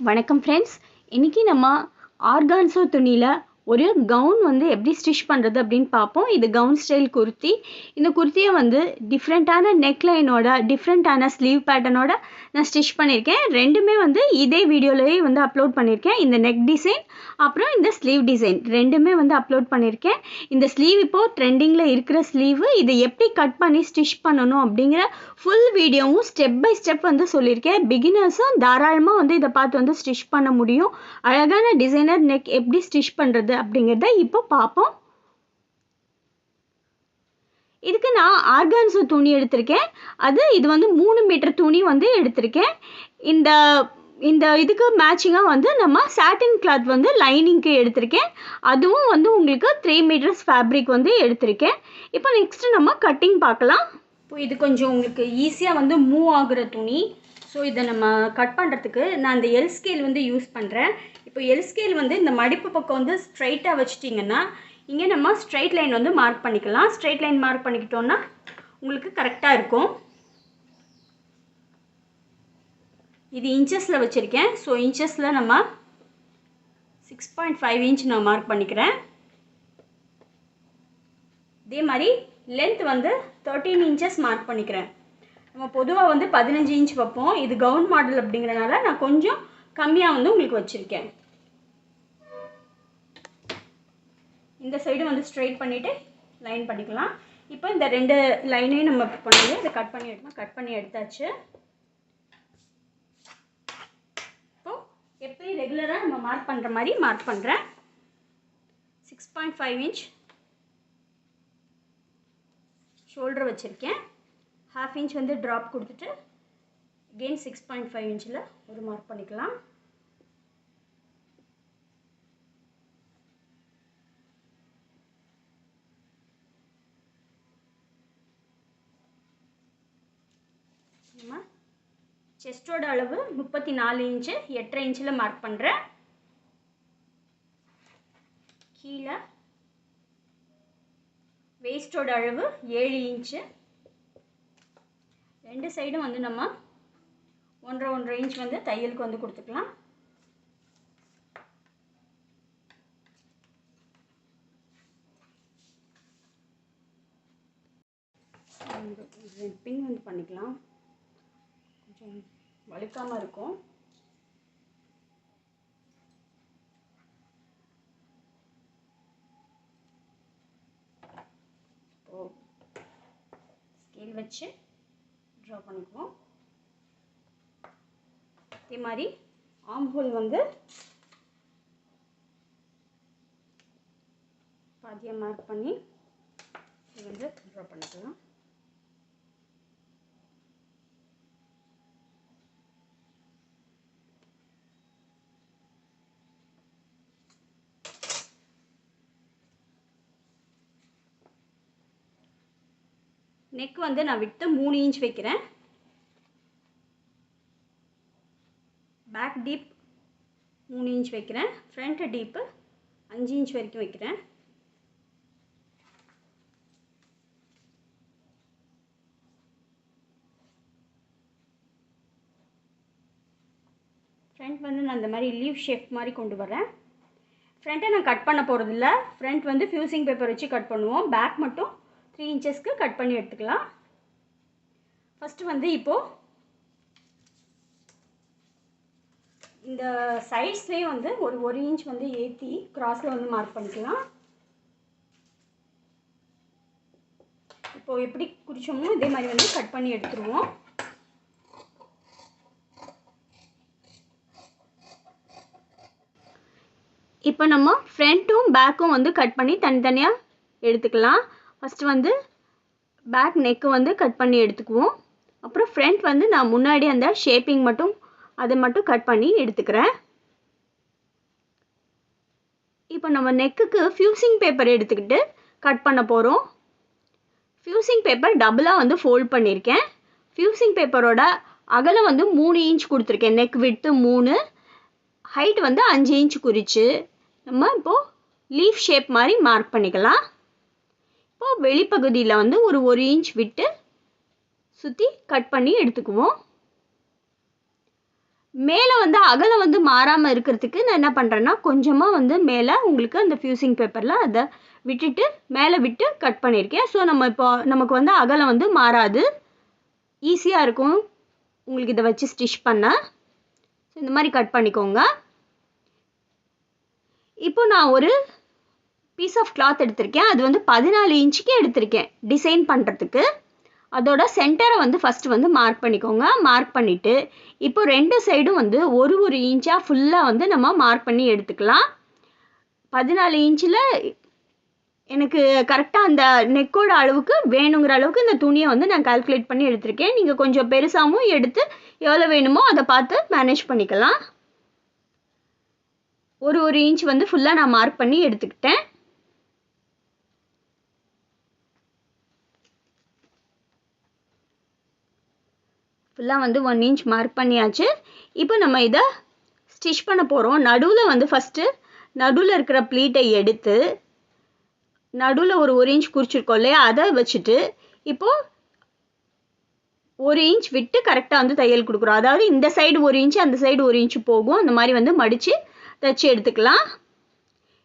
வணக்கம் ஃப்ரெண்ட்ஸ் இன்றைக்கி நம்ம ஆர்கான்சோ துணியில் ஒரு கவுன் வந்து எப்படி ஸ்டிச் பண்ணுறது அப்படின்னு பார்ப்போம். இது கவுன் ஸ்டைல் குர்த்தி இந்த குர்த்தியை வந்து டிஃப்ரெண்ட்டான நெக்லைனோட டிஃப்ரெண்ட்டான ஸ்லீவ் பேட்டர்னோட நான் ஸ்டிச் பண்ணியிருக்கேன் ரெண்டுமே வந்து இதே வீடியோலேயே வந்து அப்லோட் பண்ணியிருக்கேன் இந்த நெக் டிசைன் அப்புறம் இந்த ஸ்லீவ் டிசைன் ரெண்டுமே வந்து அப்லோட் பண்ணியிருக்கேன் இந்த ஸ்லீவ் இப்போது ட்ரெண்டிங்கில் இருக்கிற ஸ்லீவு இதை எப்படி கட் பண்ணி ஸ்டிச் பண்ணணும் அப்படிங்கிற ஃபுல் வீடியோவும் ஸ்டெப் பை ஸ்டெப் வந்து சொல்லியிருக்கேன் பிகினர்ஸும் தாராளமாக வந்து இதை பார்த்து வந்து ஸ்டிச் பண்ண முடியும். அழகான டிசைனர் நெக் எப்படி ஸ்டிச் பண்ணுறது அப்படிங்கிறத இப்போ பார்ப்போம். இதுக்கு நான் ஆர்கான்சோ துணி எடுத்திருக்கேன். அது இது வந்து மூணு மீட்டர் துணி வந்து எடுத்திருக்கேன். இந்த இந்த இதுக்கு மேட்சிங்காக வந்து நம்ம சாட்டின் கிளாத் வந்து லைனிங்க்கு எடுத்திருக்கேன். அதுவும் வந்து உங்களுக்கு த்ரீ மீட்டர்ஸ் ஃபேப்ரிக் வந்து எடுத்திருக்கேன். இப்போ நெக்ஸ்ட்டு நம்ம கட்டிங் பார்க்கலாம். இப்போ இது கொஞ்சம் உங்களுக்கு ஈஸியாக வந்து மூவ் ஆகுற துணி. ஸோ இதை நம்ம கட் பண்ணுறதுக்கு நான் இந்த எல் ஸ்கேல் வந்து யூஸ் பண்ணுறேன் இப்போ எல் ஸ்கேல் வந்து இந்த மடிப்பு பக்கம் வந்து ஸ்ட்ரைட்டாக வச்சிட்டிங்கன்னா இங்கே நம்ம ஸ்ட்ரைட் லைன் வந்து மார்க் பண்ணிக்கலாம். ஸ்ட்ரைட் லைன் மார்க் பண்ணிக்கிட்டோன்னா உங்களுக்கு கரெக்டாக இருக்கும். இது இன்ச்சஸில் வச்சுருக்கேன். ஸோ இன்ச்சஸில் நம்ம சிக்ஸ் பாயிண்ட் ஃபைவ் இன்ச் நான் மார்க் பண்ணிக்கிறேன். இதே மாதிரி லென்த் வந்து தேர்ட்டீன் இன்ச்சஸ் மார்க் பண்ணிக்கிறேன். நம்ம பொதுவாக வந்து பதினஞ்சு இன்ச் வைப்போம். இது கவுன் மாடல் அப்படிங்கிறனால நான் கொஞ்சம் கம்மியாக வந்து உங்களுக்கு வச்சுருக்கேன். இந்த சைடு வந்து ஸ்ட்ரைட் பண்ணிவிட்டு லைன் பண்ணிக்கலாம். இப்போ இந்த ரெண்டு லைனையும் நம்ம பண்ணி இதை கட் பண்ணி எடுத்தோம் கட் பண்ணி எடுத்தாச்சு. இப்போ எப்படி ரெகுலராக நம்ம மார்க் பண்ணுற மாதிரி மார்க் பண்ணுறேன் six point five inch shoulder வச்சுருக்கேன். ஹாஃப் இன்ச் வந்து ட்ராப் கொடுத்துட்டு கெயின் சிக்ஸ் பாயிண்ட் ஃபைவ் இன்ச்சில் ஒரு மார்க் பண்ணிக்கலாம். நம்ம செஸ்டோட அளவு முப்பத்தி நாலு இன்ச்சு எட்டரை இன்ச்சில் மார்க் பண்ணுறேன் கீழே வேஸ்டோட அளவு ஏழு இன்ச்சு ரெண்டு சைடும் வந்து நம்ம ஒன்றரை ஒன்றரை இன்ச் வந்து தையலுக்கு வந்து கொடுத்துக்கலாம். பின் வந்து பண்ணிக்கலாம். கொஞ்சம் வழுக்காமல் இருக்கும். ஸ்கேல் வச்சு ட்ரா பண்ணிக்குவோம். அதே மாதிரி ஆம் ஹோல் வந்து பாதியாக மார்க் பண்ணி இது வந்து ட்ரா பண்ணிக்கலாம். நெக் வந்து நான் விட்டு மூணு இன்ச் வைக்கிறேன். பேக் டீப் மூணு இன்ச் வைக்கிறேன். ஃப்ரண்ட் டீப்பு அஞ்சு இன்ச் வரைக்கும் வைக்கிறேன். ஃப்ரண்ட் வந்து நான் இந்த மாதிரி லீவ் ஷேப் மாதிரி கொண்டு வரேன் ஃப்ரண்ட்டை நான் கட் பண்ண போகிறதில்ல ஃப்ரண்ட் வந்து ஃபியூசிங் பேப்பர் வச்சு கட் பண்ணுவோம். பேக் மட்டும் த்ரீ இன்ச்சஸ்க்கு கட் பண்ணி எடுத்துக்கலாம். ஃபஸ்ட்டு வந்து இப்போது இந்த சைட்ஸ்லேயே வந்து ஒரு ஒரு இன்ச் வந்து ஏற்றி க்ராஸில் வந்து மார்க் பண்ணிக்கலாம். இப்போது எப்படி குறிச்சோமோ இதே மாதிரி வந்து கட் பண்ணி எடுத்துருவோம். இப்போ நம்ம ஃப்ரண்ட்டும் பேக்கும் வந்து கட் பண்ணி தனித்தனியாக எடுத்துக்கலாம். ஃபஸ்ட்டு வந்து பேக் நெக்கு வந்து கட் பண்ணி எடுத்துக்குவோம். அப்புறம் ஃப்ரண்ட் வந்து நான் முன்னாடி அந்த ஷேப்பிங் மட்டும் அதை மட்டும் கட் பண்ணி எடுத்துக்கிறேன். இப்போ நம்ம நெக்குக்கு ஃபியூசிங் பேப்பர் எடுத்துக்கிட்டு கட் பண்ண போகிறோம் ஃபியூசிங் பேப்பர் டபுளாக வந்து ஃபோல்ட் பண்ணியிருக்கேன். ஃபியூசிங் பேப்பரோட அகலம் வந்து மூணு இன்ச் கொடுத்துருக்கேன். நெக் விட்டு மூணு ஹைட் வந்து அஞ்சு இன்ச் குறித்து நம்ம இப்போது லீஃப் ஷேப் மாதிரி மார்க் பண்ணிக்கலாம். இப்போது வெளிப்பகுதியில் வந்து ஒரு ஒரு இன்ச் விட்டு சுற்றி கட் பண்ணி எடுத்துக்குவோம். மேலே வந்து அகலம் வந்து மாறாமல் இருக்கிறதுக்கு நான் என்ன பண்ணுறேன்னா கொஞ்சமாக வந்து மேலே உங்களுக்கு அந்த ஃபியூசிங் பேப்பரில் அதை விட்டுட்டு மேலே விட்டு கட் பண்ணியிருக்கேன். ஸோ நம்ம இப்போ நமக்கு வந்து அகலம் வந்து மாறாது. ஈஸியாக இருக்கும். உங்களுக்கு இதை வச்சு ஸ்டிச் பண்ண. ஸோ இந்த மாதிரி கட் பண்ணிக்கோங்க. இப்போ நான் ஒரு பீஸ் ஆஃப் கிளாத் எடுத்திருக்கேன். அது வந்து பதினாலு இன்ச்சுக்கு எடுத்திருக்கேன். டிசைன் பண்ணுறதுக்கு அதோட சென்டரை வந்து ஃபஸ்ட்டு வந்து மார்க் பண்ணிக்கோங்க. மார்க் பண்ணிவிட்டு இப்போ ரெண்டு சைடும் வந்து ஒரு ஒரு இன்ச்சாக ஃபுல்லாக வந்து நம்ம மார்க் பண்ணி எடுத்துக்கலாம். பதினாலு இன்ச்சில் எனக்கு கரெக்டாக அந்த நெக்கோட அளவுக்கு வேணுங்கிற அளவுக்கு இந்த துணியை வந்து நான் கால்குலேட் பண்ணி எடுத்திருக்கேன். நீங்கள் கொஞ்சம் பெருசாகவும் எடுத்து எவ்வளோ வேணுமோ அதை பார்த்து மேனேஜ் பண்ணிக்கலாம். ஒரு ஒரு இன்ச் வந்து ஃபுல்லாக நான் மார்க் பண்ணி எடுத்துக்கிட்டேன். ஃபுல்லாக வந்து ஒன் இன்ச் மார்க் பண்ணியாச்சு. இப்போ நம்ம இதை ஸ்டிச் பண்ண போகிறோம் நடுவில் வந்து ஃபஸ்ட்டு நடுவில் இருக்கிற ப்ளீட்டை எடுத்து நடுவில் ஒரு ஒரு இன்ச் குறிச்சிருக்கோம் இல்லையா? அதை வச்சுட்டு இப்போது ஒரு இன்ச் விட்டு கரெக்டாக வந்து தையல் கொடுக்குறோம். அதாவது இந்த சைடு ஒரு இன்ச் அந்த சைடு ஒரு இன்ச் போகும். அந்த மாதிரி வந்து மடித்து தைச்சி எடுத்துக்கலாம்.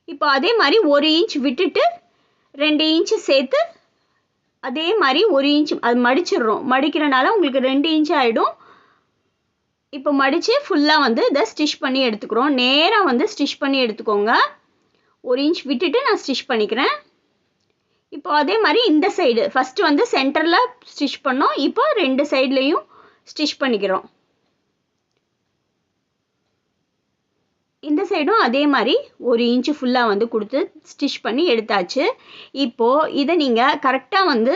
இப்போ அதே மாதிரி ஒரு இன்ச் விட்டுட்டு ரெண்டு இன்ச்சு சேர்த்து அதே மாதிரி ஒரு இன்ச் அது மடிச்சிடுறோம். மடிக்கிறனால உங்களுக்கு ரெண்டு இன்ச் ஆகிடும் இப்போ மடித்து ஃபுல்லாக வந்து இதை ஸ்டிச் பண்ணி எடுத்துக்கிறோம். நேராக வந்து ஸ்டிச் பண்ணி எடுத்துக்கோங்க. ஒரு இன்ச் விட்டுட்டு நான் ஸ்டிச் பண்ணிக்கிறேன். இப்போ அதே மாதிரி இந்த சைடு ஃபஸ்ட்டு வந்து சென்டரில் ஸ்டிச் பண்ணோம். இப்போ ரெண்டு சைட்லேயும் ஸ்டிச் பண்ணிக்கிறோம். இந்த சைடும் அதே மாதிரி ஒரு இன்ச்சு ஃபுல்லாக வந்து கொடுத்து ஸ்டிச் பண்ணி எடுத்தாச்சு. இப்போது இதை நீங்கள் கரெக்டாக வந்து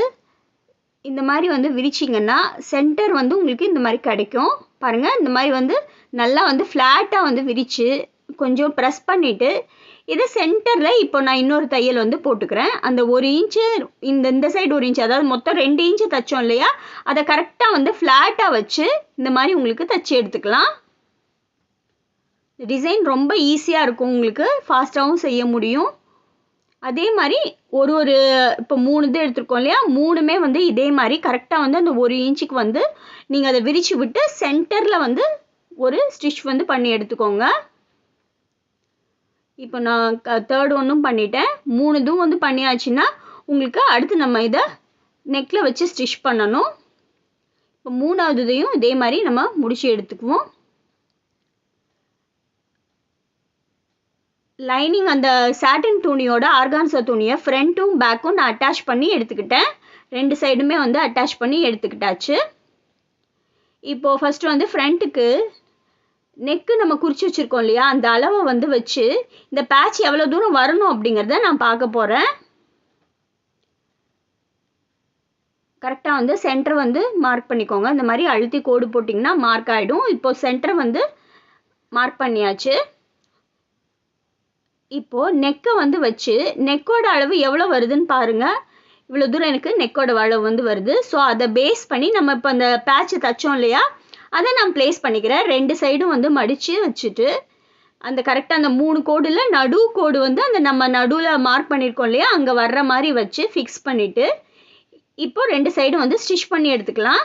இந்த மாதிரி வந்து விரிச்சிங்கன்னா சென்டர் வந்து உங்களுக்கு இந்த மாதிரி கிடைக்கும். பாருங்கள் இந்த மாதிரி வந்து நல்லா வந்து ஃப்ளாட்டாக வந்து விரித்து கொஞ்சம் ப்ரெஸ் பண்ணிவிட்டு இதை சென்டரில் இப்போ நான் இன்னொரு தையல் வந்து போட்டுக்கிறேன். அந்த ஒரு இன்ச்சு இந்த இந்த சைடு ஒரு இன்ச்சு அதாவது மொத்தம் ரெண்டு இன்ச்சு தைச்சோம் இல்லையா? அதை கரெக்டாக வந்து ஃப்ளாட்டாக வச்சு இந்த மாதிரி உங்களுக்கு தைச்சி எடுத்துக்கலாம். டிசைன் ரொம்ப ஈஸியாக இருக்கும் உங்களுக்கு. ஃபாஸ்ட்டாகவும் செய்ய முடியும். அதே மாதிரி ஒரு ஒரு இப்போ மூணு இது எடுத்துருக்கோம் இல்லையா? மூணுமே வந்து இதே மாதிரி கரெக்டாக வந்து அந்த ஒரு இன்ச்சுக்கு வந்து நீங்கள் அதை விரித்து விட்டு சென்டரில் வந்து ஒரு ஸ்டிச் வந்து பண்ணி எடுத்துக்கோங்க. இப்போ நான் தேர்ட் ஒன்றும் பண்ணிட்டேன். மூணு இதுவும் வந்து பண்ணியாச்சுன்னா உங்களுக்கு அடுத்து நம்ம இதை நெக்கில் வச்சு ஸ்டிச் பண்ணணும். இப்போ மூணாவது இதையும் இதே மாதிரி நம்ம முடிச்சு எடுத்துக்குவோம். லைனிங் அந்த சாட்டன் துணியோட ஆர்கான்சா துணியை ஃப்ரண்ட்டும் பேக்கும் நான் அட்டாச் பண்ணி எடுத்துக்கிட்டேன். ரெண்டு சைடுமே வந்து அட்டாச் பண்ணி எடுத்துக்கிட்டாச்சு. இப்போது ஃபஸ்ட்டு வந்து ஃப்ரண்ட்டுக்கு நெக்கு நம்ம குறித்து வச்சுருக்கோம் இல்லையா? அந்த அளவை வந்து வச்சு இந்த பேட்ச் எவ்வளோ தூரம் வரணும் அப்படிங்கிறத நான் பார்க்க போகிறேன் கரெக்டாக வந்து சென்டர் வந்து மார்க் பண்ணிக்கோங்க. இந்த மாதிரி அழுத்தி கோடு போட்டிங்கன்னா மார்க் ஆகிடும் இப்போது சென்டர் வந்து மார்க் பண்ணியாச்சு. இப்போது நெக்கை வந்து வச்சு நெக்கோட அளவு எவ்வளோ வருதுன்னு பாருங்கள் இவ்வளோ தூரம் எனக்கு நெக்கோட அளவு வந்து வருது. ஸோ அதை பேஸ் பண்ணி நம்ம இப்போ அந்த பேட்சை தைச்சோம் இல்லையா? அதை நான் ப்ளேஸ் பண்ணிக்கிறேன். ரெண்டு சைடும் வந்து மடித்து வச்சுட்டு அந்த கரெக்டாக அந்த மூணு கோடில் நடு கோடு வந்து அந்த நம்ம நடுவில் மார்க் பண்ணியிருக்கோம் இல்லையா? அங்கே வர்ற மாதிரி வச்சு ஃபிக்ஸ் பண்ணிவிட்டு இப்போது ரெண்டு சைடும் வந்து ஸ்டிச் பண்ணி எடுத்துக்கலாம்.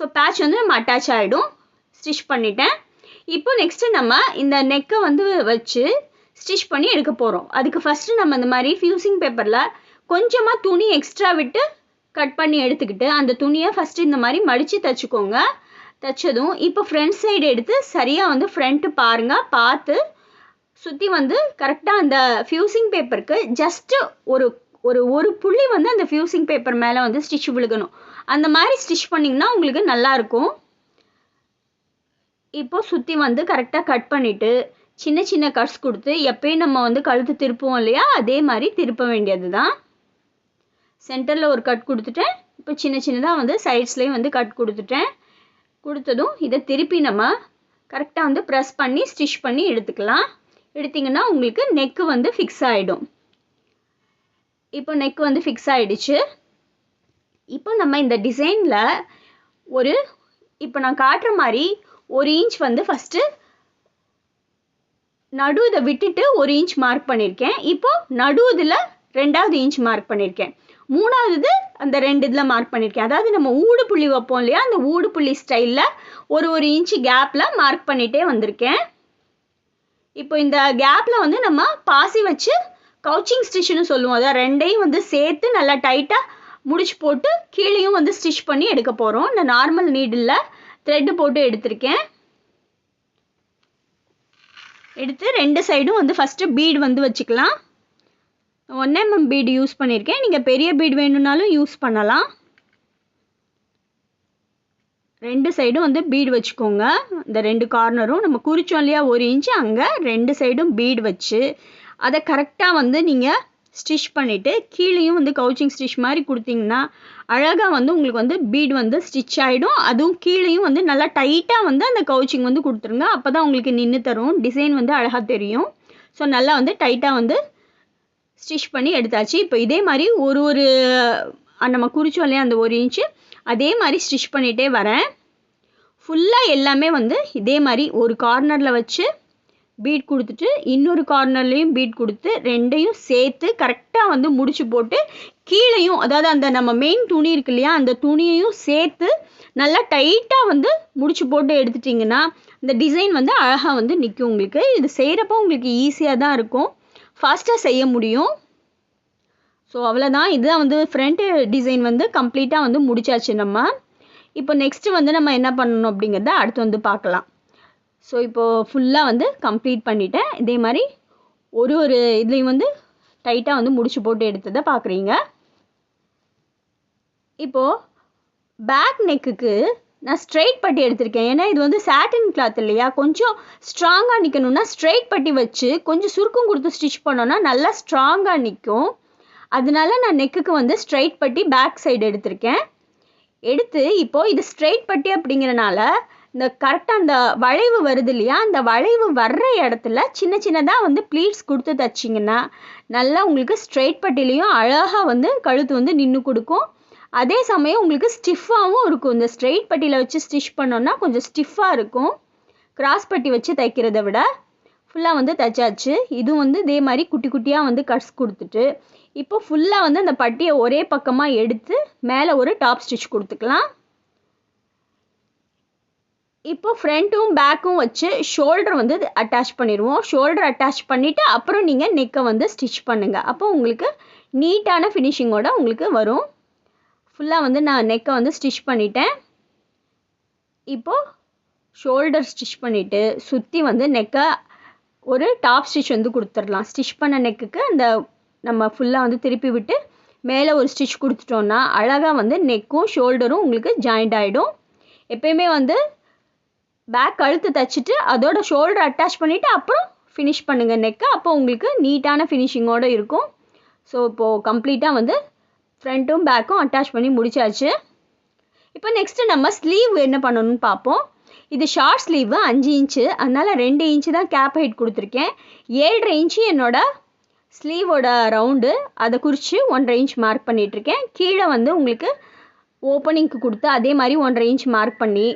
ஸோ பேட்ச் வந்து நம்ம அட்டாச் ஆகிடும் ஸ்டிச் பண்ணிட்டேன். இப்போ நெக்ஸ்ட்டு நம்ம இந்த நெக்கை வந்து வச்சு ஸ்டிச் பண்ணி எடுக்க போகிறோம் அதுக்கு ஃபஸ்ட்டு நம்ம இந்த மாதிரி ஃபியூசிங் பேப்பரில் கொஞ்சமாக துணி எக்ஸ்ட்ரா விட்டு கட் பண்ணி எடுத்துக்கிட்டு அந்த துணியை ஃபஸ்ட்டு இந்த மாதிரி மடித்து தைச்சிக்கோங்க. தைச்சதும் இப்போ ஃப்ரண்ட் சைடு எடுத்து சரியாக வந்து ஃப்ரண்ட்டு பாருங்கள் பார்த்து சுற்றி வந்து கரெக்டாக அந்த ஃபியூசிங் பேப்பருக்கு ஜஸ்ட்டு ஒரு ஒரு ஒரு புள்ளி வந்து அந்த ஃபியூசிங் பேப்பர் மேலே வந்து ஸ்டிச் விழுகணும். அந்த மாதிரி ஸ்டிச் பண்ணிங்கன்னா உங்களுக்கு நல்லாயிருக்கும் இப்போ சுற்றி வந்து கரெக்டாக கட் பண்ணிவிட்டு சின்ன சின்ன கட்ஸ் கொடுத்து எப்பயும் நம்ம வந்து கழுத்து திருப்புவோம் இல்லையா? அதே மாதிரி திருப்ப வேண்டியது தான் சென்டரில் ஒரு கட் கொடுத்துட்டேன். இப்போ சின்ன சின்னதாக வந்து சைட்ஸ்லேயும் வந்து கட் கொடுத்துட்டேன். கொடுத்ததும் இதை திருப்பி நம்ம கரெக்டாக வந்து ப்ரெஸ் பண்ணி ஸ்டிச் பண்ணி எடுத்துக்கலாம். எடுத்திங்கன்னா உங்களுக்கு நெக்கு வந்து ஃபிக்ஸ் ஆகிடும் இப்போ நெக் வந்து ஃபிக்ஸ் ஆகிடுச்சு இப்போ நம்ம இந்த டிசைனில் ஒரு இப்போ நான் காட்டுற மாதிரி ஒரு இன்ச் வந்து ஃபஸ்ட்டு நடு இதை விட்டுட்டு ஒரு இன்ச் மார்க் பண்ணியிருக்கேன் இப்போ நடு இதில் ரெண்டாவது இன்ச் மார்க் பண்ணியிருக்கேன் மூணாவது அந்த ரெண்டு இதில் மார்க் பண்ணியிருக்கேன் அதாவது நம்ம ஊடு புள்ளி வைப்போம் இல்லையா? அந்த ஊடு புள்ளி ஸ்டைலில் ஒரு ஒரு இன்ச்சு கேப்பில் மார்க் பண்ணிகிட்டே வந்திருக்கேன். இப்போ இந்த கேப்பில் வந்து நம்ம பாசி வச்சு கவுச்சிங் ஸ்டிச்னு சொல்லுவோம். அதான் ரெண்டையும் வந்து சேர்த்து நல்லா டைட்டாக முடிச்சு போட்டு கீழேயும் வந்து ஸ்டிச் பண்ணி எடுக்க போகிறோம் இந்த நார்மல் நீடில் த்ரெட்டு போட்டு எடுத்திருக்கேன். எடுத்து ரெண்டு சைடும் வந்து ஃபஸ்ட்டு பீடு வந்து வச்சுக்கலாம். ஒன் எம்எம் பீடு யூஸ் பண்ணியிருக்கேன் நீங்கள் பெரிய பீடு வேணும்னாலும் யூஸ் பண்ணலாம். ரெண்டு சைடும் வந்து பீடு வச்சுக்கோங்க. இந்த ரெண்டு கார்னரும் நம்ம குறிச்சோம் இல்லையா? ஒரு இன்ச்சு அங்கே ரெண்டு சைடும் பீடு வச்சு அதை கரெக்டாக வந்து நீங்கள் ஸ்டிச் பண்ணிவிட்டு கீழேயும் வந்து கவுச்சிங் ஸ்டிச் மாதிரி கொடுத்தீங்கன்னா அழகாக வந்து உங்களுக்கு வந்து பீடு வந்து ஸ்டிச் ஆகிடும் அதுவும் கீழேயும் வந்து நல்லா டைட்டாக வந்து அந்த கவுச்சிங் வந்து கொடுத்துருங்க. அப்போ தான் உங்களுக்கு நின்று தரும். டிசைன் வந்து அழகாக தெரியும். ஸோ நல்லா வந்து டைட்டாக வந்து ஸ்டிச் பண்ணி எடுத்தாச்சு. இப்போ இதே மாதிரி ஒரு ஒரு நம்ம குறிச்சோம் இல்லையா அந்த ஒரு இன்ச்சு அதே மாதிரி ஸ்டிச் பண்ணிகிட்டே வரேன். ஃபுல்லாக எல்லாமே வந்து இதே மாதிரி ஒரு கார்னரில் வச்சு பீட் கொடுத்துட்டு இன்னொரு கார்னர்லேயும் பீட் கொடுத்து ரெண்டையும் சேர்த்து கரெக்டாக வந்து முடிச்சு போட்டு கீழேயும் அதாவது அந்த நம்ம மெயின் துணி இருக்கு இல்லையா அந்த துணியையும் சேர்த்து நல்லா டைட்டாக வந்து முடிச்சு போட்டு எடுத்துட்டிங்கன்னா இந்த டிசைன் வந்து அழகாக வந்து நிற்கும் உங்களுக்கு. இது செய்கிறப்போ உங்களுக்கு ஈஸியாக தான் இருக்கும். ஃபாஸ்ட்டாக செய்ய முடியும். ஸோ அவ்வளோதான் இதுதான் வந்து ஃப்ரண்ட் டிசைன் வந்து கம்ப்ளீட்டாக வந்து முடிச்சாச்சு நம்ம. இப்போ நெக்ஸ்ட்டு வந்து நம்ம என்ன பண்ணணும் அப்படிங்கிறத அடுத்து வந்து பார்க்கலாம். ஸோ இப்போது ஃபுல்லாக வந்து கம்ப்ளீட் பண்ணிட்டேன். இதே மாதிரி ஒரு ஒரு இதுலேயும் வந்து டைட்டாக வந்து முடிச்சு போட்டு எடுத்ததை பார்க்குறீங்க. இப்போது பேக் நெக்குக்கு நான் ஸ்ட்ரெயிட் பட்டி எடுத்திருக்கேன். ஏன்னா இது வந்து சாட்டின் கிளாத் இல்லையா? கொஞ்சம் ஸ்ட்ராங்காக நிற்கணும்னா ஸ்ட்ரெயிட் பட்டி வச்சு கொஞ்சம் சுருக்கம் கொடுத்து ஸ்டிச் பண்ணோன்னா நல்லா ஸ்ட்ராங்காக நிற்கும் அதனால நான் நெக்குக்கு வந்து ஸ்ட்ரெயிட் பட்டி பேக் சைடு எடுத்திருக்கேன். எடுத்து இப்போது இது ஸ்ட்ரெயிட் பட்டி அப்படிங்கிறனால இந்த கரெக்டாக அந்த வளைவு வருது இல்லையா? அந்த வளைவு வர்ற இடத்துல சின்ன சின்னதாக வந்து ப்ளீட்ஸ் கொடுத்து தைச்சிங்கன்னா நல்லா உங்களுக்கு ஸ்ட்ரெயிட் பட்டிலையும் அழகாக வந்து கழுத்து வந்து நின்று கொடுக்கும். அதே சமயம் உங்களுக்கு ஸ்டிஃபாகவும் இருக்கும். இந்த ஸ்ட்ரெயிட் பட்டியில் வச்சு ஸ்டிச் பண்ணோன்னா கொஞ்சம் ஸ்டிஃபாக இருக்கும். கிராஸ் பட்டி வச்சு தைக்கிறத விட ஃபுல்லாக வந்து தைச்சாச்சு. இதுவும் வந்து இதே மாதிரி குட்டி குட்டியாக வந்து கட்ஸ் கொடுத்துட்டு இப்போ ஃபுல்லாக வந்து அந்த பட்டியை ஒரே பக்கமாக எடுத்து மேலே ஒரு டாப் ஸ்டிச் கொடுத்துக்கலாம். இப்போ ஃப்ரண்ட்டும் பேக்கும் வச்சு ஷோல்டர் வந்து அட்டாச் பண்ணிடுவோம். ஷோல்டர் அட்டாச் பண்ணிவிட்டு அப்புறம் நீங்கள் நெக்கை வந்து ஸ்டிச் பண்ணுங்கள் அப்போ உங்களுக்கு நீட்டான ஃபினிஷிங்கோட உங்களுக்கு வரும். ஃபுல்லாக வந்து நான் நெக்கை வந்து ஸ்டிச் பண்ணிட்டேன். இப்போது ஷோல்டர் ஸ்டிச் பண்ணிவிட்டு சுற்றி வந்து நெக்கை ஒரு டாப் ஸ்டிச் வந்து கொடுத்துடலாம். ஸ்டிச் பண்ண நெக்குக்கு அந்த நம்ம ஃபுல்லாக வந்து திருப்பி விட்டு மேலே ஒரு ஸ்டிச் கொடுத்துட்டோன்னா அழகாக வந்து நெக்கும் ஷோல்டரும் உங்களுக்கு ஜாயிண்ட் ஆகிடும் எப்பயுமே வந்து பேக் கழுத்து தைச்சிட்டு அதோட ஷோல்டர் அட்டாச் பண்ணிவிட்டு அப்புறம் ஃபினிஷ் பண்ணுங்கள் நெக்கை அப்போ உங்களுக்கு நீட்டான ஃபினிஷிங்கோடு இருக்கும். ஸோ இப்போது கம்ப்ளீட்டாக வந்து ஃப்ரண்ட்டும் பேக்கும் அட்டாச் பண்ணி முடிச்சாச்சு. இப்போ நெக்ஸ்ட்டு நம்ம ஸ்லீவ் என்ன பண்ணணும்னு பார்ப்போம். இது ஷார்ட் ஸ்லீவு அஞ்சு இன்ச்சு. அதனால் ரெண்டு இன்ச்சு தான் கேப் ஹைட் கொடுத்துருக்கேன். ஏழரை இன்ச்சு என்னோட ஸ்லீவோட ரவுண்டு அதை குறித்து ஒன்றரை இன்ச் மார்க் பண்ணிகிட்ருக்கேன் கீழே வந்து உங்களுக்கு ஓப்பனிங்க்கு கொடுத்து அதே மாதிரி ஒன்றரை இன்ச் மார்க் பண்ணி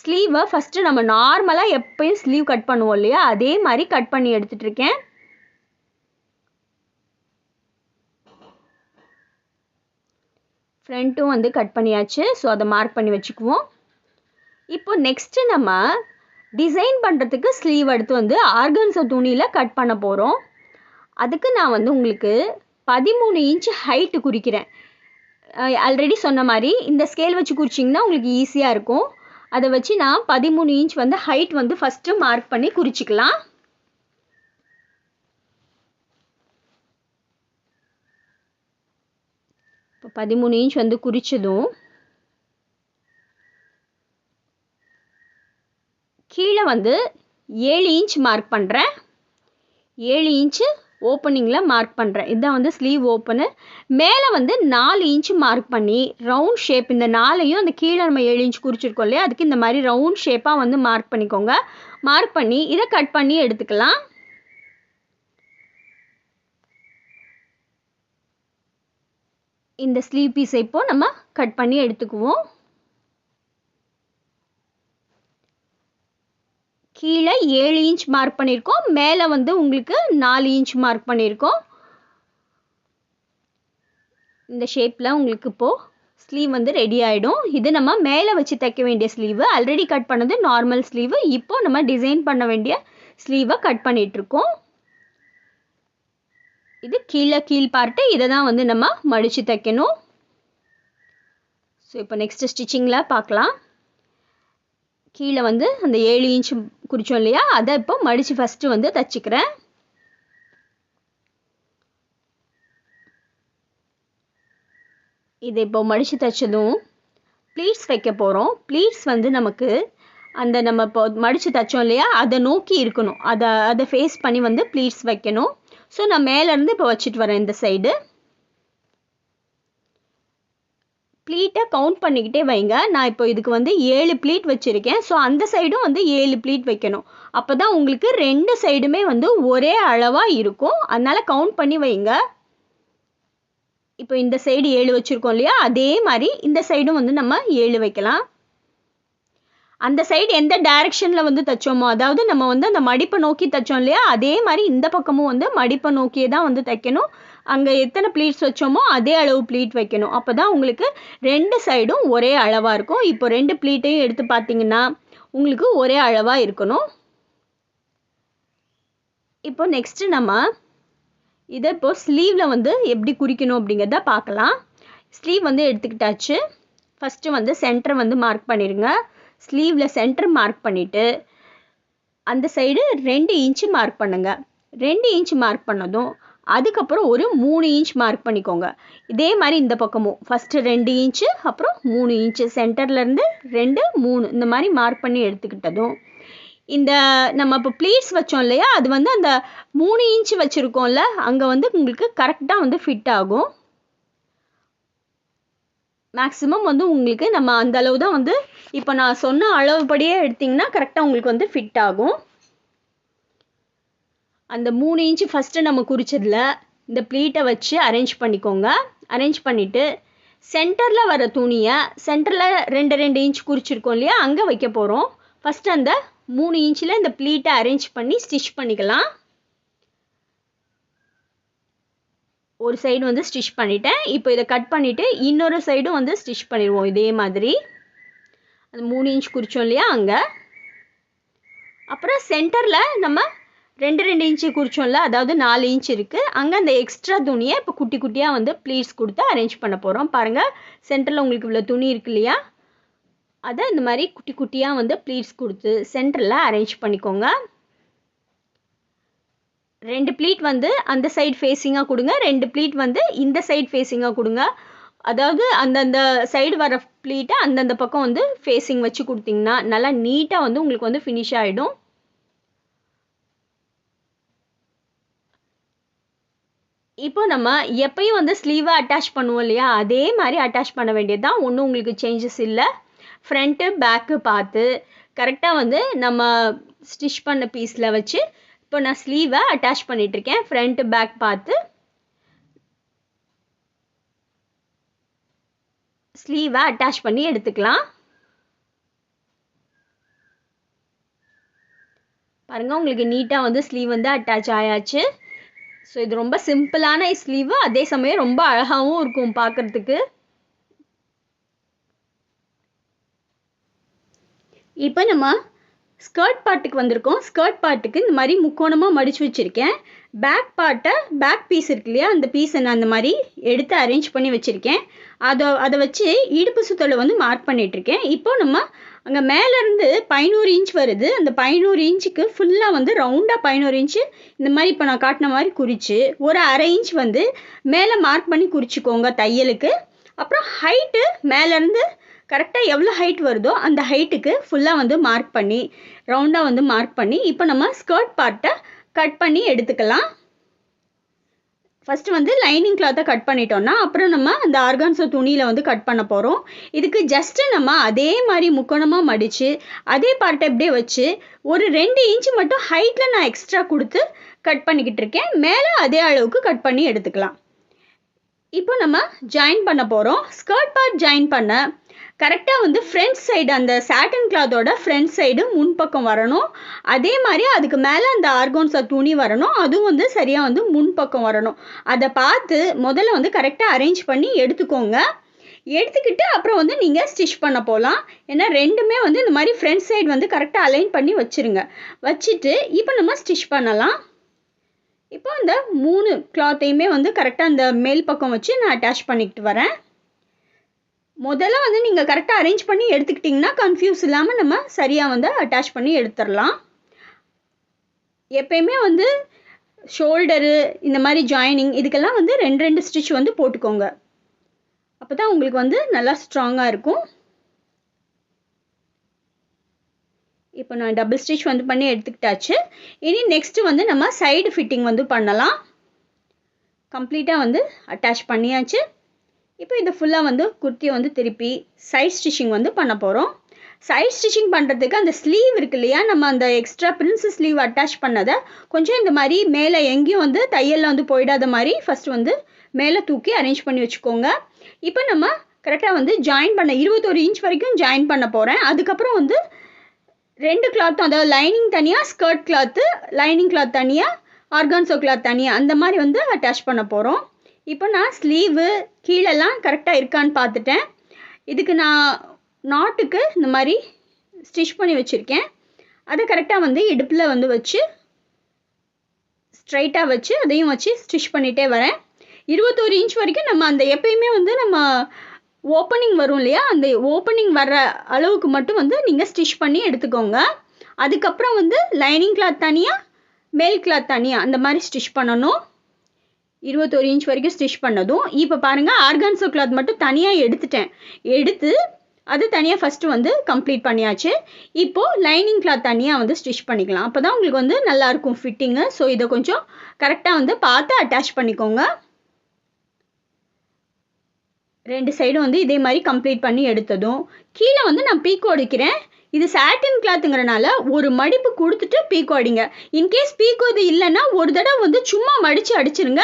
ஸ்லீவை ஃபஸ்ட்டு நம்ம நார்மலாக எப்பயும் ஸ்லீவ் கட் பண்ணுவோம் இல்லையா? அதே மாதிரி கட் பண்ணி எடுத்துகிட்ருக்கேன் ஃப்ரண்ட்டும் வந்து கட் பண்ணியாச்சு. ஸோ அதை மார்க் பண்ணி வச்சுக்குவோம். இப்போ நெக்ஸ்ட்டு நம்ம டிசைன் பண்ணுறதுக்கு ஸ்லீவ் எடுத்து வந்து ஆர்கன்ஸோ துணியில் கட் பண்ண போகிறோம் அதுக்கு நான் வந்து உங்களுக்கு பதிமூணு இன்ச் ஹைட்டு குறிக்கிறேன். ஆல்ரெடி சொன்ன மாதிரி இந்த ஸ்கேல் வச்சு குறிச்சிங்கன்னா உங்களுக்கு ஈஸியாக இருக்கும். அதை வச்சு நான் பதிமூணு இன்ச் வந்து ஹைட் வந்து ஃபஸ்ட்டு மார்க் பண்ணி குறிச்சிக்கலாம். இப்போ பதிமூணு இன்ச் வந்து குறிச்சதும் கீழே வந்து ஏழு இன்ச் மார்க் பண்ணுறேன் ஏழு இன்ச்சு ஓப்பனிங்கில் மார்க் பண்ணுறேன் இதுதான் வந்து ஸ்லீவ் ஓப்பனு மேலே வந்து நாலு இன்ச்சு மார்க் பண்ணி ரவுண்ட் ஷேப் இந்த நாலையும் அந்த கீழே நம்ம ஏழு இன்ச் குறிச்சிருக்கோம் இல்லையா? அதுக்கு இந்த மாதிரி ரவுண்ட் ஷேப்பாக வந்து மார்க் பண்ணிக்கோங்க. மார்க் பண்ணி இதை கட் பண்ணி எடுத்துக்கலாம். இந்த ஸ்லீவ் பீஸை இப்போ நம்ம கட் பண்ணி எடுத்துக்குவோம். கீழே ஏழு இன்ச் மார்க் பண்ணியிருக்கோம் மேலே வந்து உங்களுக்கு நாலு இன்ச் மார்க் பண்ணியிருக்கோம் இந்த ஷேப்பில் உங்களுக்கு இப்போது ஸ்லீவ் வந்து ரெடி ஆகிடும் இது நம்ம மேலே வச்சு தைக்க வேண்டிய ஸ்லீவு ஆல்ரெடி கட் பண்ணது நார்மல் ஸ்லீவு இப்போது நம்ம டிசைன் பண்ண வேண்டிய ஸ்லீவை கட் பண்ணிகிட்ருக்கோம் இது கீழே கீழ் பார்ட்டு இதை தான் வந்து நம்ம மடித்து தைக்கணும். ஸோ இப்போ நெக்ஸ்ட் ஸ்டிச்சிங்கில் பார்க்கலாம். கீழே வந்து அந்த ஏழு இன்ச் குறித்தோம் இல்லையா? அதை இப்போ மடித்து ஃபஸ்ட்டு வந்து தச்சுக்கிறேன். இதை இப்போ மடித்து தைச்சதும் ப்ளீட்ஸ் வைக்க போகிறோம் ப்ளீட்ஸ் வந்து நமக்கு அந்த நம்ம இப்போ மடித்து தைச்சோம் இல்லையா? அதை நோக்கி இருக்கணும். அதை அதை ஃபேஸ் பண்ணி வந்து ப்ளீட்ஸ் வைக்கணும். ஸோ நான் மேலேருந்து இப்போ வச்சுட்டு வரேன் இந்த சைடு ப்ளீட்டை கவுண்ட் பண்ணிக்கிட்டே வைங்க. நான் இப்போ இதுக்கு வந்து ஏழு ப்ளீட் வச்சுருக்கேன். ஸோ அந்த சைடும் வந்து ஏழு ப்ளீட் வைக்கணும். அப்போ தான் உங்களுக்கு ரெண்டு சைடுமே வந்து ஒரே அளவாக இருக்கும். அதனால் கவுண்ட் பண்ணி வைங்க. இப்போ இந்த சைடு ஏழு வச்சுருக்கோம் இல்லையா? அதே மாதிரி இந்த சைடும் வந்து நம்ம ஏழு வைக்கலாம். அந்த சைடு எந்த டைரெக்ஷனில் வந்து தைச்சோமோ அதாவது நம்ம வந்து அந்த மடிப்பை நோக்கி தைச்சோம் இல்லையா? அதே மாதிரி இந்த பக்கமும் வந்து மடிப்பை நோக்கியே தான் வந்து தைக்கணும். அங்கே எத்தனை ப்ளீட்ஸ் வச்சோமோ அதே அளவு ப்ளீட் வைக்கணும். அப்போ தான் உங்களுக்கு ரெண்டு சைடும் ஒரே அளவாக இருக்கும். இப்போ ரெண்டு ப்ளீட்டையும் எடுத்து பார்த்தீங்கன்னா உங்களுக்கு ஒரே அளவாக இருக்கணும். இப்போ நெக்ஸ்ட்டு நம்ம இதை இப்போ ஸ்லீவில் வந்து எப்படி குறிக்கணும் அப்படிங்கிறத பார்க்கலாம். ஸ்லீவ் வந்து எடுத்துக்கிட்டாச்சு. ஃபஸ்ட்டு வந்து சென்டர் வந்து மார்க் பண்ணிடுங்க ஸ்லீவில் சென்டர் மார்க் பண்ணிவிட்டு அந்த சைடு ரெண்டு இன்ச்சு மார்க் பண்ணுங்கள் ரெண்டு இன்ச் மார்க் பண்ணதும் அதுக்கப்புறம் ஒரு மூணு இன்ச் மார்க் பண்ணிக்கோங்க. இதே மாதிரி இந்த பக்கமும். ஃபஸ்ட்டு ரெண்டு இன்ச்சு அப்புறம் மூணு இன்ச்சு சென்டர்லேருந்து ரெண்டு மூணு. இந்த மாதிரி மார்க் பண்ணி எடுத்துக்கிட்டதும். இந்த நம்ம இப்போ ப்ளீட்ஸ் வச்சோம் இல்லையா? அது வந்து அந்த மூணு இன்ச்சு வச்சுருக்கோம்ல அங்கே வந்து உங்களுக்கு கரெக்டாக வந்து ஃபிட் ஆகும். மேக்ஸிமம் வந்து உங்களுக்கு நம்ம அந்த அளவு தான் வந்து இப்போ நான் சொன்ன அளவுபடியே எடுத்திங்கன்னா கரெக்டாக உங்களுக்கு வந்து ஃபிட் ஆகும். அந்த மூணு இன்ச்சு ஃபஸ்ட்டு நம்ம குறிச்சதில் இந்த ப்ளீட்டை வச்சு அரேஞ்ச் பண்ணிக்கோங்க. அரேஞ்ச் பண்ணிவிட்டு சென்டரில் வர துணியை சென்டரில் ரெண்டு ரெண்டு இன்ச் குறிச்சிருக்கோம் இல்லையா? அங்கே வைக்க போகிறோம் ஃபஸ்ட்டு அந்த மூணு இன்ச்சில் இந்த ப்ளீட்டை அரேஞ்ச் பண்ணி ஸ்டிச் பண்ணிக்கலாம். ஒரு சைடு வந்து ஸ்டிச் பண்ணிட்டேன். இப்போ இதை கட் பண்ணிவிட்டு இன்னொரு சைடும் வந்து ஸ்டிச் பண்ணிடுவோம் இதே மாதிரி. அந்த மூணு இன்ச் குறித்தோம் இல்லையா? அங்கே. அப்புறம் சென்டரில் நம்ம ரெண்டு ரெண்டு இன்ச்சு குறிச்சோம்ல அதாவது நாலு இன்ச் இருக்குது அங்கே அந்த எக்ஸ்ட்ரா துணியை இப்போ குட்டி குட்டியாக வந்து ப்ளீட்ஸ் கொடுத்து அரேஞ்ச் பண்ண போகிறோம் பாருங்கள் சென்டரில் உங்களுக்கு இவ்வளோ துணி இருக்கு இல்லையா? அதை இந்த மாதிரி குட்டி குட்டியாக வந்து ப்ளீட்ஸ் கொடுத்து சென்டரில் அரேஞ்ச் பண்ணிக்கோங்க. ரெண்டு ப்ளீட் வந்து அந்த சைடு ஃபேஸிங்காக கொடுங்க. ரெண்டு ப்ளீட் வந்து இந்த சைடு ஃபேஸிங்காக கொடுங்க. அதாவது அந்தந்த சைடு வர ப்ளீட்டை அந்தந்த பக்கம் வந்து ஃபேஸிங் வச்சு கொடுத்தீங்கன்னா நல்லா நீட்டாக வந்து உங்களுக்கு வந்து ஃபினிஷ் ஆகிடும் இப்போ நம்ம எப்பயும் வந்து ஸ்லீவை அட்டாச் பண்ணுவோம் இல்லையா? அதே மாதிரி அட்டாச் பண்ண வேண்டியது தான் ஒன்றும் உங்களுக்கு சேஞ்சஸ் இல்லை. ஃப்ரண்ட்டு பேக்கு பார்த்து கரெக்டாக வந்து நம்ம ஸ்டிச் பண்ண பீஸில் வச்சு இப்போ நான் ஸ்லீவை அட்டாச் பண்ணிகிட்ருக்கேன் ஃப்ரண்ட்டு பேக் பார்த்து ஸ்லீவை அட்டாச் பண்ணி எடுத்துக்கலாம். பாருங்கள் உங்களுக்கு நீட்டாக வந்து ஸ்லீவ் வந்து அட்டாச் ஆயாச்சு. ஸோ இது ரொம்ப சிம்பிளான ஸ்லீவு அதே சமயம் ரொம்ப அழகாகவும் இருக்கும் பார்க்குறதுக்கு. இப்போ நம்ம ஸ்கர்ட் பார்ட்டுக்கு வந்திருக்கோம். ஸ்கர்ட் பார்ட்டுக்கு இந்த மாதிரி முக்கோணமாக மடித்து வச்சுருக்கேன். பேக் பார்ட்டை பேக் பீஸ் இருக்கு இல்லையா? அந்த பீஸை நான் அந்த மாதிரி எடுத்து அரேஞ்ச் பண்ணி வச்சுருக்கேன். அதை அதை வச்சு இடுப்பு சுத்தலை வந்து மார்க் பண்ணிகிட்ருக்கேன் இப்போ நம்ம அங்கே மேலேருந்து பதினோரு இன்ச் வருது. அந்த பதினோரு இன்ச்சுக்கு ஃபுல்லாக வந்து ரவுண்டாக பதினோரு இன்ச்சு இந்த மாதிரி இப்போ நான் காட்டின மாதிரி குறித்து ஒரு அரை இன்ச் வந்து மேலே மார்க் பண்ணி குறிச்சிக்கோங்க தையலுக்கு. அப்புறம் ஹைட்டு மேலேருந்து கரெக்டாக எவ்வளோ ஹைட் வருதோ அந்த ஹைட்டுக்கு ஃபுல்லாக வந்து மார்க் பண்ணி ரவுண்டாக வந்து மார்க் பண்ணி இப்போ நம்ம ஸ்கர்ட் பார்ட்டை கட் பண்ணி எடுத்துக்கலாம். ஃபஸ்ட்டு வந்து லைனிங் கிளாத்தை கட் பண்ணிட்டோம்னா அப்புறம் நம்ம அந்த ஆர்கான்ஸோ துணியில் வந்து கட் பண்ண போகிறோம் இதுக்கு ஜஸ்ட்டு நம்ம அதே மாதிரி முக்கோணமாக மடித்து அதே பார்ட்டை அப்படியே வச்சு ஒரு ரெண்டு இன்ச்சு மட்டும் ஹைட்டில் நான் எக்ஸ்ட்ரா கொடுத்து கட் பண்ணிக்கிட்டு இருக்கேன். மேலே அதே அளவுக்கு கட் பண்ணி எடுத்துக்கலாம். இப்போ நம்ம ஜாயின் பண்ண போகிறோம் ஸ்கர்ட் பார்ட் ஜாயின் பண்ண. கரெக்டாக வந்து ஃப்ரண்ட் சைடு அந்த சாட்டன் கிளாத்தோட ஃப்ரண்ட் சைடு முன்பக்கம் வரணும். அதே மாதிரி அதுக்கு மேலே அந்த ஆர்கோன்ஸா துணி வரணும். அதுவும் வந்து சரியாக வந்து முன்பக்கம் வரணும். அதை பார்த்து முதல்ல வந்து கரெக்டாக அரேஞ்ச் பண்ணி எடுத்துக்கோங்க. எடுத்துக்கிட்டு அப்புறம் வந்து நீங்கள் ஸ்டிச் பண்ண போகலாம் ஏன்னா ரெண்டுமே வந்து இந்த மாதிரி ஃப்ரண்ட் சைடு வந்து கரெக்டாக அலைன் பண்ணி வச்சுருங்க. வச்சுட்டு இப்போ நம்ம ஸ்டிச் பண்ணலாம். இப்போ அந்த மூணு கிளாத்தையுமே வந்து கரெக்டாக அந்த மேல் பக்கம் வச்சு நான் அட்டாச் பண்ணிக்கிட்டு வரேன். முதல்ல வந்து நீங்கள் கரெக்டாக அரேஞ்ச் பண்ணி எடுத்துக்கிட்டிங்கன்னா கன்ஃபியூஸ் இல்லாமல் நம்ம சரியாக வந்து அட்டாச் பண்ணி எடுத்துடலாம். எப்பயுமே வந்து ஷோல்டரு இந்த மாதிரி ஜாயினிங் இதுக்கெல்லாம் வந்து ரெண்டு ரெண்டு ஸ்டிச் வந்து போட்டுக்கோங்க. அப்போ தான் உங்களுக்கு வந்து நல்லா ஸ்ட்ராங்காக இருக்கும். இப்போ நான் டபுள் ஸ்டிச் வந்து பண்ணி எடுத்துக்கிட்டாச்சு. இனி நெக்ஸ்ட்டு வந்து நம்ம சைடு ஃபிட்டிங் வந்து பண்ணலாம். கம்ப்ளீட்டாக வந்து அட்டாச் பண்ணியாச்சு. இப்போ இதை ஃபுல்லாக வந்து குர்த்தியை வந்து திருப்பி சைட் ஸ்டிச்சிங் வந்து பண்ண போகிறோம் சைட் ஸ்டிச்சிங் பண்ணுறதுக்கு அந்த ஸ்லீவ் இருக்கு இல்லையா? நம்ம அந்த எக்ஸ்ட்ரா பிரின்ஸ் ஸ்லீவ் அட்டாச் பண்ணதை கொஞ்சம் இந்த மாதிரி மேலே எங்கேயும் வந்து தையலில் வந்து போயிடாத மாதிரி ஃபஸ்ட்டு வந்து மேலே தூக்கி அரேஞ்ச் பண்ணி வச்சுக்கோங்க. இப்போ நம்ம கரெக்டாக வந்து ஜாயின் பண்ண இருபத்தொரு இன்ச் வரைக்கும் ஜாயின் பண்ண போகிறேன் அதுக்கப்புறம் வந்து ரெண்டு கிளாத்தும் அதாவது லைனிங் தனியாக ஸ்கர்ட் கிளாத்து லைனிங் கிளாத் தனியாக ஆர்கான்சோ கிளாத் தனியாக அந்த மாதிரி வந்து அட்டாச் பண்ண போகிறோம் இப்போ நான் ஸ்லீவு கீழெல்லாம் கரெக்டாக இருக்கான்னு பார்த்துட்டேன். இதுக்கு நான் நாட்டுக்கு இந்த மாதிரி ஸ்டிச் பண்ணி வச்சுருக்கேன். அதை கரெக்டாக வந்து இடுப்பில் வந்து வச்சு ஸ்ட்ரைட்டாக வச்சு அதையும் வச்சு ஸ்டிச் பண்ணிகிட்டே வரேன். இருபத்தோரு இன்ச் வரைக்கும் நம்ம அந்த எப்பயுமே வந்து நம்ம ஓப்பனிங் வரும் இல்லையா? அந்த ஓப்பனிங் வர்ற அளவுக்கு மட்டும் வந்து நீங்கள் ஸ்டிச் பண்ணி எடுத்துக்கோங்க. அதுக்கப்புறம் வந்து லைனிங் கிளாத் தனியாக மேல் கிளாத் தனியாக அந்த மாதிரி ஸ்டிச் பண்ணணும். இருபத்தொரு இன்ச் வரைக்கும் ஸ்டிச் பண்ணதும். இப்போ பாருங்கள் ஆர்கான்சோ கிளாத் மட்டும் தனியாக எடுத்துட்டேன். எடுத்து அது தனியாக ஃபஸ்ட்டு வந்து கம்ப்ளீட் பண்ணியாச்சு. இப்போது லைனிங் கிளாத் தனியாக வந்து ஸ்டிச் பண்ணிக்கலாம். அப்போ தான் உங்களுக்கு வந்து நல்லாயிருக்கும் ஃபிட்டிங்கு ஸோ இதை கொஞ்சம் கரெக்டாக வந்து பார்த்து அட்டாச் பண்ணிக்கோங்க. ரெண்டு சைடும் வந்து இதே மாதிரி கம்ப்ளீட் பண்ணி எடுத்ததும் கீழே வந்து நான் பீக்கோ அடிக்கிறேன் இது சாட்டின் கிளாத்துங்கிறனால ஒரு மடிப்பு கொடுத்துட்டு பீக்கோ அடிங்க இன்கேஸ் பீக்கோ இது இல்லைன்னா ஒரு தடவை வந்து சும்மா மடித்து அடிச்சிருங்க.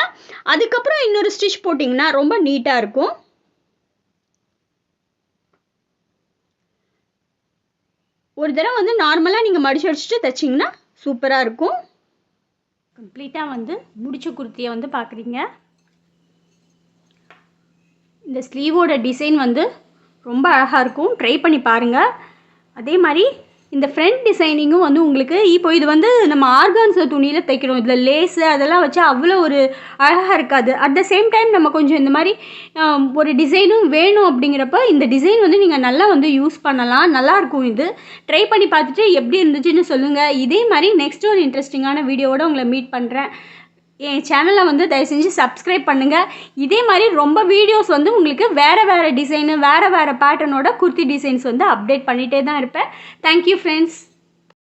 அதுக்கப்புறம் இன்னொரு ஸ்டிச் போட்டிங்கன்னா ரொம்ப நீட்டாக இருக்கும். ஒரு தடவை வந்து நார்மலாக நீங்கள் மடிச்சு அடிச்சுட்டு தைச்சிங்கன்னா சூப்பராக இருக்கும். கம்ப்ளீட்டாக வந்து முடிச்ச குர்த்தியை வந்து பார்க்குறீங்க இந்த ஸ்லீவோட டிசைன் வந்து ரொம்ப அழகாக இருக்கும். ட்ரை பண்ணி பாருங்கள் அதே மாதிரி இந்த ஃப்ரண்ட் டிசைனிங்கும் வந்து உங்களுக்கு இப்போ இது வந்து நம்ம ஆர்கான்ஸ் துணியில் தைக்கிறோம். இதில் லேஸு அதெல்லாம் வச்சு அவ்வளோ ஒரு அழகாக இருக்காது. அட் த சேம் டைம் நம்ம கொஞ்சம் இந்த மாதிரி ஒரு டிசைனும் வேணும் அப்படிங்கிறப்ப இந்த டிசைன் வந்து நீங்கள் நல்லா வந்து யூஸ் பண்ணலாம். நல்லாயிருக்கும் இது. ட்ரை பண்ணி பார்த்துட்டு எப்படி இருந்துச்சுன்னு சொல்லுங்கள் இதே மாதிரி நெக்ஸ்ட் ஒரு இன்ட்ரெஸ்டிங்கான வீடியோவோட உங்களை மீட் பண்ணுறேன் என் சேனலை வந்து தயவு செஞ்சு சப்ஸ்கிரைப் பண்ணுங்கள் இதே மாதிரி ரொம்ப வீடியோஸ் வந்து உங்களுக்கு வேறு வேறு டிசைனு வேறு வேறு பேட்டர்னோட குர்த்தி டிசைன்ஸ் வந்து அப்டேட் பண்ணிகிட்டே தான் இருப்பேன். Thank you friends